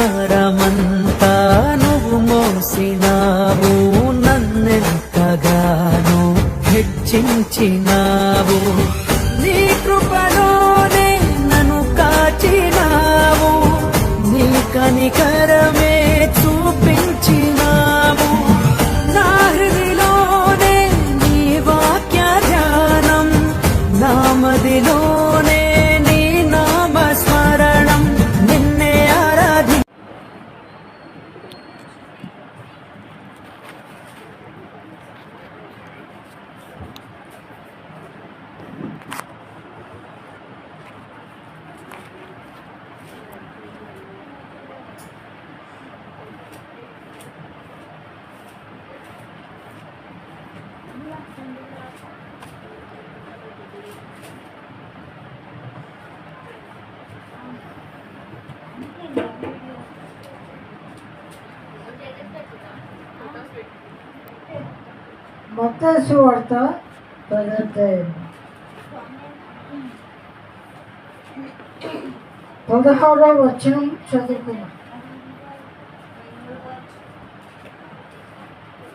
భారమంతా నువ్వు మోసినావు నన్నెంతగానో హెచ్చించినావు. మత్తయి వార్త పదార్థాయం పదహారో వచనం చదువుకున్నాం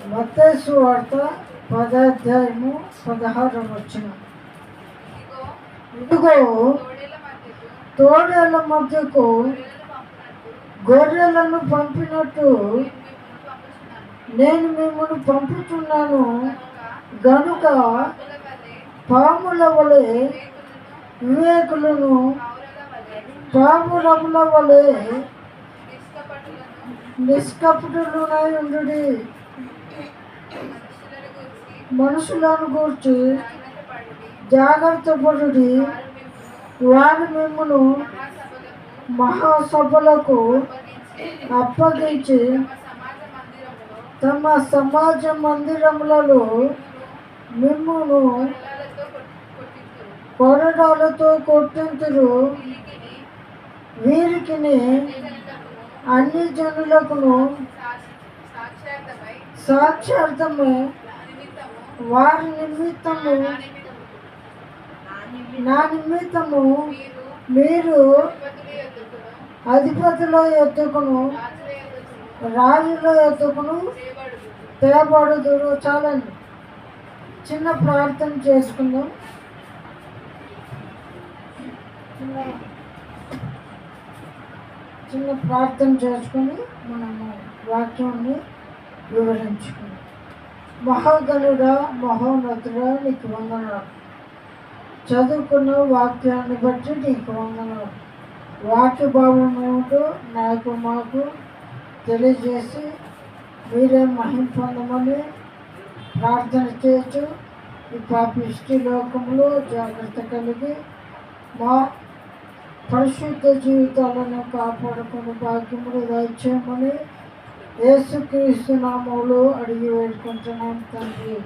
మత వార్త పదార్థము పదహారు వచ్చిన ఇదిగో తోడల మధ్యకు గొర్రెలను పంపినట్టు నేను మిమ్మల్ని పంపుతున్నాను. గనుక పాముల వలె వివేకులను పాములముల వలె నిష్కపటులునై ఉండు మనుషులను గూర్చి జాగ్రత్త పడుడి వారు మిమ్మను మహాసభలకు అప్పగించి తమ సమాజ మందిరములలో మిమ్మును కొరడాలతో కొట్టింతురు. వీరికి అన్ని జనులకును సాక్షార్థము వారి నిమిత్తము నా నిమిత్తము మీరు అధిపతుల ఎత్తుకును రాజుల తేపాడు తేబడుదురు చాలండి చిన్న ప్రార్థన చేసుకుందాం. చిన్న ప్రార్థన చేసుకుని మనము వాక్యాన్ని వివరించుకుందాం. మహాగణుడా మహోన్నతుడా నీకు వందనాలు. చదువుకున్న వాక్యాన్ని బట్టి నీకు వందనాలు. వాక్య భావం ఏమిటో నాకు మాకు తెలియజేసి మీరే మహిమ పొందమని ప్రార్థన చేయొచ్చు ఈ పాపిష్టి లోకంలో జాగ్రత్త కలిగి మా పరిశుద్ధ జీవితాలను కాపాడుకుని భాగ్యములు దయచేయమని యేసుక్రీస్తు నామంలో అడిగి వేడుకుంటున్నాం తండ్రి.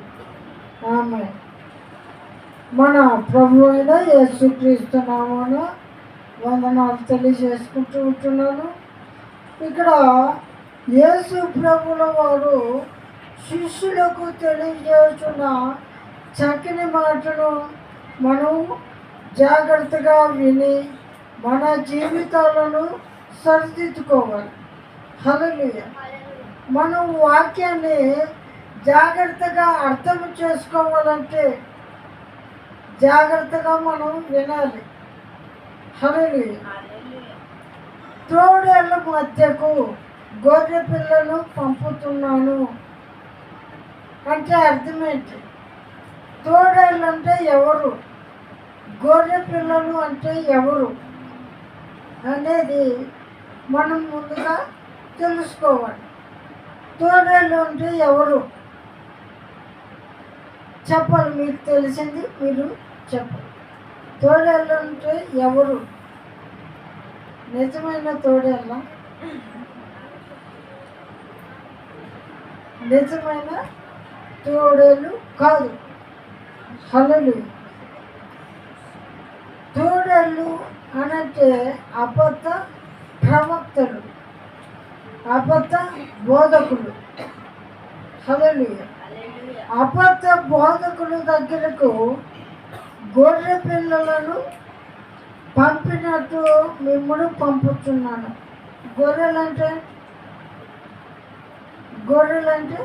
ఆమె మన ప్రభు అయిన యేసుక్రీస్తు నామాన వందనాలు తెలియజేసుకుంటూ ఉంటున్నాను. ఇక్కడ యేసు ప్రభుల వారు శిష్యులకు తెలియజేస్తున్న చక్కని మాటను మనం జాగ్రత్తగా విని మన జీవితాలను సరిదిద్దుకోవాలి. హల్లెలూయా. మనం వాక్యాన్ని జాగ్రత్తగా అర్థం చేసుకోవాలంటే జాగ్రత్తగా మనం వినాలి. హల్లెలూయా. తోడేళ్ళ మధ్యకు గొర్రె పిల్లలు పంపుతున్నాను అంటే అర్థమేంటి తోడేళ్ళు అంటే ఎవరు? గొర్రె పిల్లలు అంటే ఎవరు అనేది మనం ముందుగా తెలుసుకోవాలి. తోడేళ్ళు అంటే ఎవరు? చెప్పాలి మీకు తెలిసింది మీరు చెప్పాలి తోడేళ్ళు అంటే ఎవరు? నిజమైన తోడేళ్ళ? నిజమైన తోడేలు కాదు. హలలు తోడేళ్ళు అనంటే అబద్ధ ప్రవక్తలు అబద్ధ బోధకులు. హలలు అబద్ధ బోధకుల దగ్గరకు గొర్రె పిల్లలను పంపినట్టు మిమ్మల్ని పంపుతున్నాను. గొర్రెలు అంటే గొర్రెలు అంటే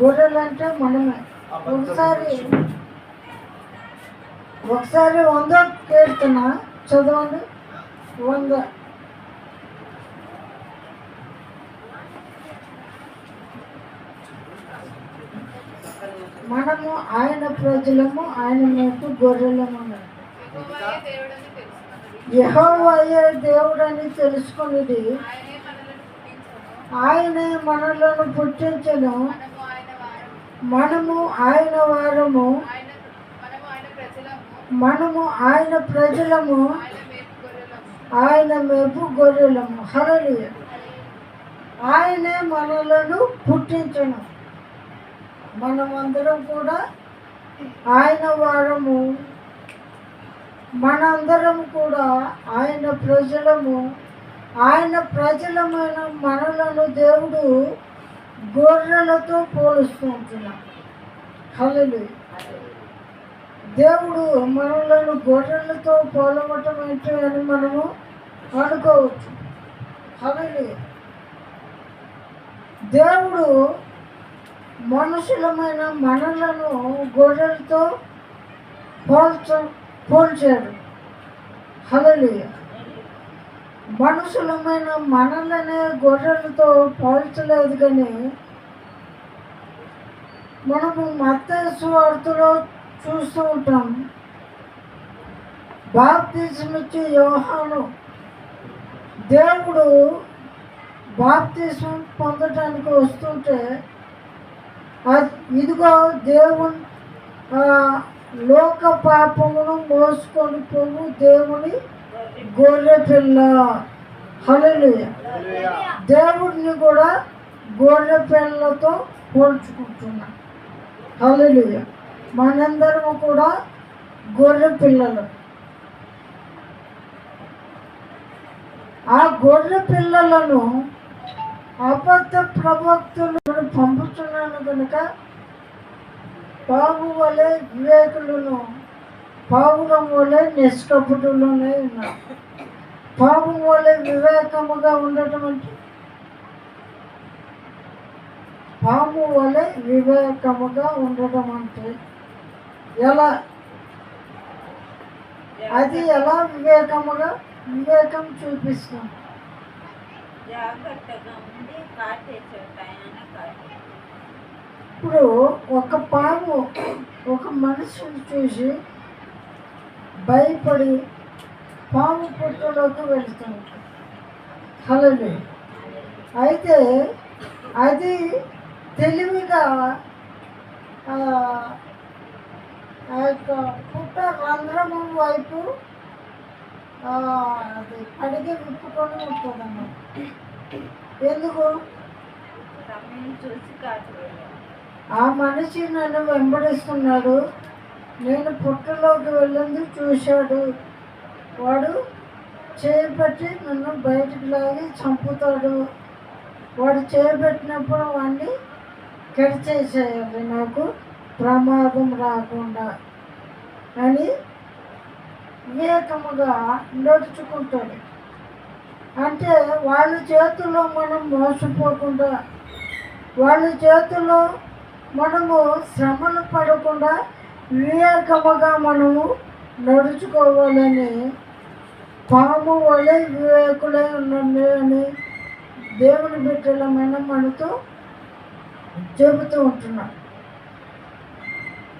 గొర్రెలు అంటే మనమే ఒకసారి ఒకసారి వంద కీర్తన చదవండి. వంద. మనము ఆయన ప్రజలము ఆయన మేపు గొర్రెలము అన్నాడు. యెహోవాయే దేవుడని తెలుసుకునేది ఆయనే మనలను పుట్టించను. మనము ఆయన వారము. మనము ఆయన ప్రజలము. ఆయన మెప్పు గొర్రెలము. హరలి ఆయనే మనలను పుట్టించను. మనమందరం కూడా ఆయన వారము. మనందరం కూడా ఆయన ప్రజలము. ఆయన ప్రజలమైన మనలను దేవుడు గొర్రెలతో పోలుస్తూ ఉంటున్నాడు. హల్లెలూయా. దేవుడు మనలను గొర్రెలతో పోలవటం ఏంటి అని మనము అనుకోవచ్చు. హల్లెలూయా. దేవుడు మనుషులమైన మనలను గొర్రెలతో పోల్చ పోల్చాడు. హలలియ మనుషులమైన మనలనే గొర్రెలతో పోల్చలేదు కానీ మనము మత స్వార్థలో చూస్తూ ఉంటాం. బాప్తిజమిచ్చి వ్యవహారం దేవుడు బాప్తిజం పొందటానికి వస్తుంటే అది ఇదిగో దేవుని లోక పాపమును మోసుకొని పోవు దేవుని గొర్రె పిల్ల హల్లెలూయా. దేవుడిని కూడా గొర్రె పిల్లతో పోల్చుకుంటున్నా. హల్లెలూయా. మనందరము కూడా గొర్రె పిల్లలు ఆ గొర్రె పిల్లలను అబద్ధ ప్రవక్తులు పంపుతున్నాను కనుక బాబు వలె వివేకులను పావురం వలె నిష్కపటులోనే ఉన్నారు. పాము వలె వివేకముగా ఉండటం అంటే? పాము వలె వివేకముగా ఉండటం అంటే ఎలా? అది ఎలా వివేకముగా? వివేకం కాటే. ఇప్పుడు ఒక పాము ఒక మనిషిని చూసి భయపడి పాము పుట్టలోకి వెళ్తుంది హలలు అయితే అది తెలివిగా ఆ, యొక్క పుట్ట రంధ్రము వైపు అది అడిగి విప్పుకొని ఉంటుందన్నమాట. ఎందుకు? ఆ మనిషి నన్ను వెంబడిస్తున్నాడు. నేను పుట్టలోకి వెళ్ళింది చూశాడు. వాడు చేపట్టి నన్ను బయటికి లాగి చంపుతాడు. వాడు చేపెట్టినప్పుడు వాడిని కడిచేసేయాలి నాకు ప్రమాదం రాకుండా అని వివేకముగా నడుచుకుంటాడు. అంటే వాళ్ళ చేతుల్లో మనం మోసపోకుండా వాళ్ళ చేతుల్లో మనము శ్రమలు పడకుండా వివేకముగా మనము నడుచుకోవాలని పాము వలె వివేకులై ఉండండి అని దేవుని బిడ్డలమైన మనతో చెబుతూ ఉంటున్నాం.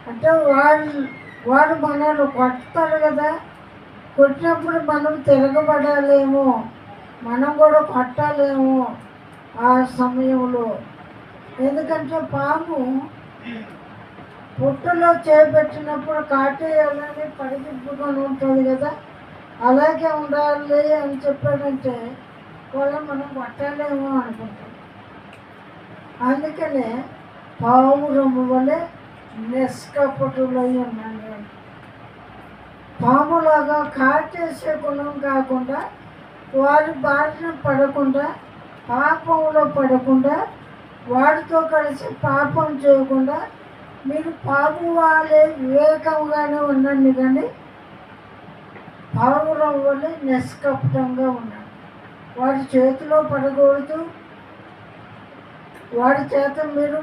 అంటే వారు వారు మనల్ని కొడతాడు కదా. కొట్టినప్పుడు మనం తిరగబడాలేమో. మనం కూడా కొట్టాలేమో ఆ సమయంలో. ఎందుకంటే పాము పుట్టులో చేపెట్టినప్పుడు కాటేయాలని పడిగిప్పుకొని ఉంటుంది కదా. అలాగే ఉండాలి అని చెప్పాడంటే వాళ్ళ మనం పట్టాలేమో అనుకుంటాం. అందుకనే పావురము వలె నిష్కపటులై ఉన్నాను పాములాగా కాటేసే గుణం కాకుండా వారి బారిన పడకుండా పాపంలో పడకుండా వాడితో కలిసి పాపం చేయకుండా మీరు పాము వాళ్ళే వివేకంగానే ఉండండి కానీ పావురం వల్ల నిష్కపటంగా ఉన్నాడు వాడి చేతిలో పడకూడదు. వాడి చేత మీరు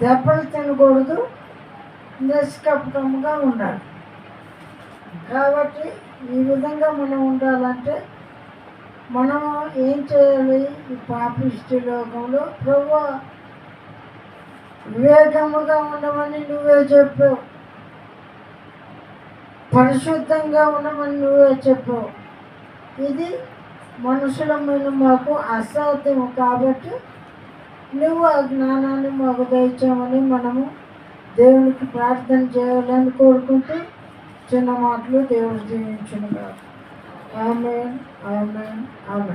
దెబ్బలు తినకూడదు. నిష్కపటంగా ఉండాలి. కాబట్టి ఈ విధంగా మనం ఉండాలంటే మనం ఏం చేయాలి? ఈ పాపిష్టి లోకంలో ప్రభు వివేకముగా ఉండమని నువ్వే చెప్పావు. పరిశుద్ధంగా ఉండమని నువ్వే చెప్పావు. ఇది మనుషుల మీద మాకు అసాధ్యం కాబట్టి నువ్వు ఆ జ్ఞానాన్ని మాకు దయచామని మనము దేవునికి ప్రార్థన చేయాలని కోరుకుంటూ చిన్న మాటలు దేవుడు దీవించునుగా ఆమె ఆమె ఆమె